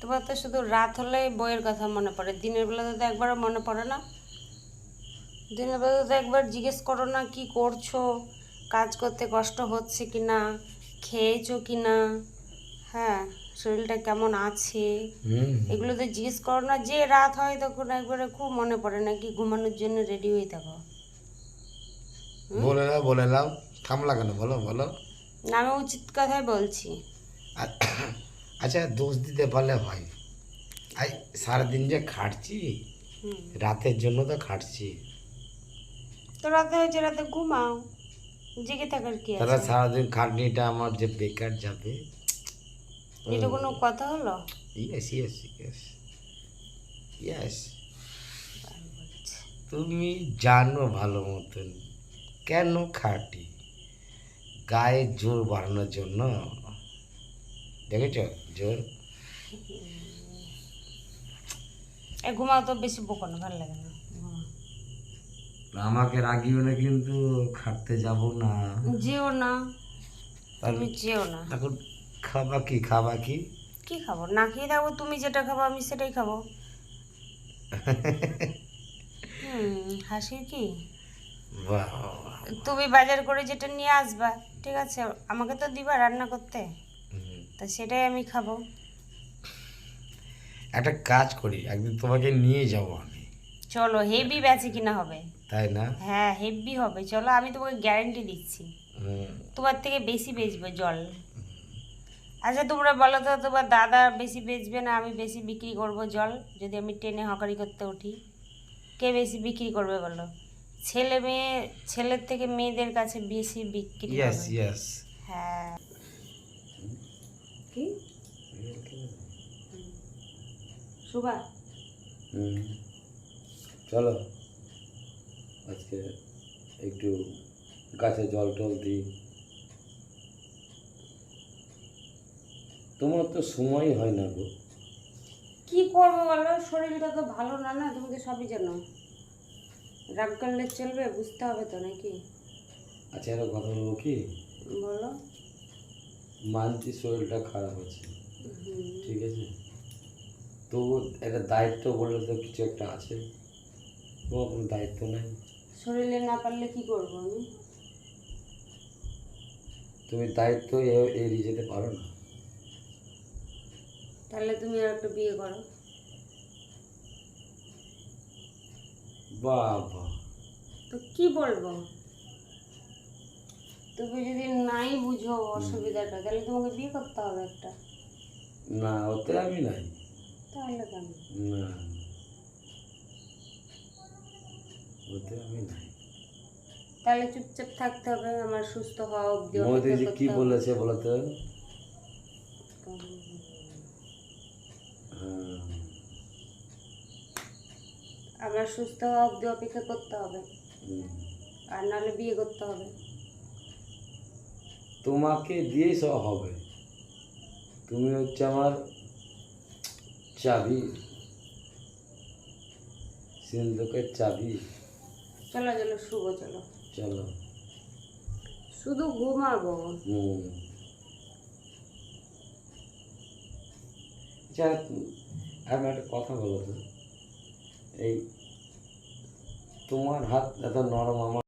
তোমার তো শুধু রাত হলে বইয়ের কথা মনে পড়ে। দিনের বেলা তো একবারও মনে পড়ে না। দিনের বেলা তো একবার জিজ্ঞেস করো না কি করছ কাজ করতে কষ্ট হচ্ছে কি না খেয়েছো কি না হ্যাঁ শরীরটা কেমন আছে? এগুলো তো জিজ্ঞেস করো না যে রাত হয় তখন একবারে খুব মনে পড়ে নাকি ঘুমানোর জন্য রেডি হয়ে থাকো। বলে নাও বলে নাও। থামলা কেন? বলো বলো। না আমি উচিত কথাই বলছি। আচ্ছা দোষ দিতে পারলে হয়। আই সারাদিন যে খাটছি রাতের জন্য তো খাটছি। তো রাতে হয়েছে রাতে ঘুমাও। জেগে থাকার কি তাহলে সারাদিন খাটনিটা আমার যে বেকার যাবে। এটা কোনো কথা হলো? ইয়েস ইয়েস ইয়েস ইয়েস তুমি জানো ভালো মতন কেন খাটি? গায়ে জোর বাড়ানোর জন্য দেখেছ? জোর? এ ঘুমাও তো বেশি বকো না ভালো লাগে না। আমাকে রাগিও না কিন্তু খাটতে যাব না। যেও না তুমি যেও না। তখন খাবা কি খাবা কি? কি খাব? না খেয়ে থাকব তুমি যেটা খাব আমি সেটাই খাব। হাসির কি? তুমি বাজার করে যেটা নিয়ে আসবা ঠিক আছে? আমাকে তো দিবা রান্না করতে। তা সেটাই আমি খাব। একটা কাজ করি একদিন তোমাকে নিয়ে যাব আমি। চলো হেভি বেচে কিনা হবে। তাই না? হ্যাঁ হেভি হবে। চলো আমি তোমাকে গ্যারেন্টি দিচ্ছি। তোমার থেকে বেশি বেচবে জল। আচ্ছা তোমরা বলো তো তোমার দাদা বেশি বেচবে না আমি বেশি বিক্রি করব জল? যদি আমি ট্রেনে হকারি করতে উঠি। কে বেশি বিক্রি করবে বলো? ছেলে মেয়ে ছেলের থেকে মেয়েদের কাছে বেশি বিক্রি হ্যাঁ। কি? হুম। চলো। আজকে একটু গাছে জল টল দিই। তোমার তো সময় হয় না গো। কি করব বলো? শরীরটা তো ভালো না না তুমি তো সবই জানো। রাগ করলে চলবে বুঝতে হবে তো নাকি? আচ্ছা একটা কথা বলব কি? বলো। মানছি শরীরটা খারাপ আছে। ঠিক আছে? তো একটা দায়িত্ব বলে তো কিছু একটা আছে। তোমার কোনো দায়িত্ব নাই? শরীরে না পারলে কি করব আমি? তুমি দায়িত্ব এড়িয়ে যেতে পারো না। তাহলে তুমি আর একটা বিয়ে করো। বাবা। তো কি বলব? তুমি যদি নাই বুঝো অসুবিধাটা তাহলে তোমাকে বিয়ে করতে হবে একটা। না ওতে আমি নাই। তাহলে কেন? না। ওতে আমি নাই। তাহলে চুপচাপ থাকতে হবে আমার সুস্থ হওয়া অব্দি মোদি অপেক্ষা কি। বলেছে বলতো? আমার সুস্থ হওয়া অব্দি অপেক্ষা করতে হবে। আর নাহলে বিয়ে করতে হবে। তোমাকে দিয়েই সব হবে। তুমি হচ্ছে আমার চাবি। সিন্ধুকের চাবি। চলো চলো শুভ চলো। চলো। শুধু ঘুমাবো হুম। আচ্ছা আমি একটা কথা বলো তো। এই তোমার হাত এত নরম আমার